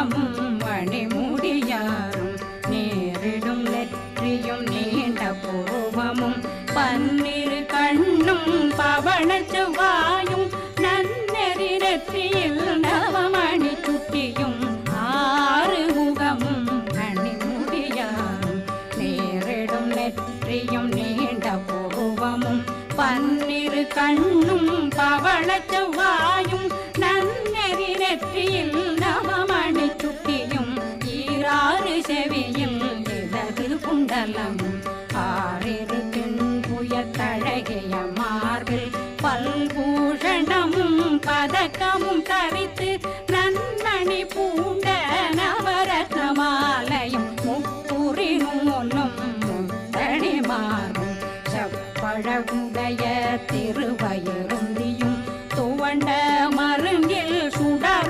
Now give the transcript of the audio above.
முகமும் மணிமுடியாரும் நேரிடும் நெற்றியும் நீண்ட பூவமும் பன்னிரு கண்ணும் பவள செவ்வாயும். நன்னெறி நெற்றியில் நவமணி சுட்டியும். ஆறு முகமும் மணிமுடியாரும் நேரிடும் நெற்றியும் நீண்ட பூவமும் பன்னிரு கண்ணும் பவள செவ்வாயும். நன்னெறி நெற்றியில் கூந்தலம் ஆறிரு புயத்தழகிய மார்பில் பல்பூஷணமும் பதக்கமும் தரித்து நன்மணி பூண்ட நவரத்னமாலையும் முப்புரி நூலும் முத்தணி மாறும். செப்பழகுடைய திருவயருந்தியும் துவண்ட மருங்கில் சுடரும்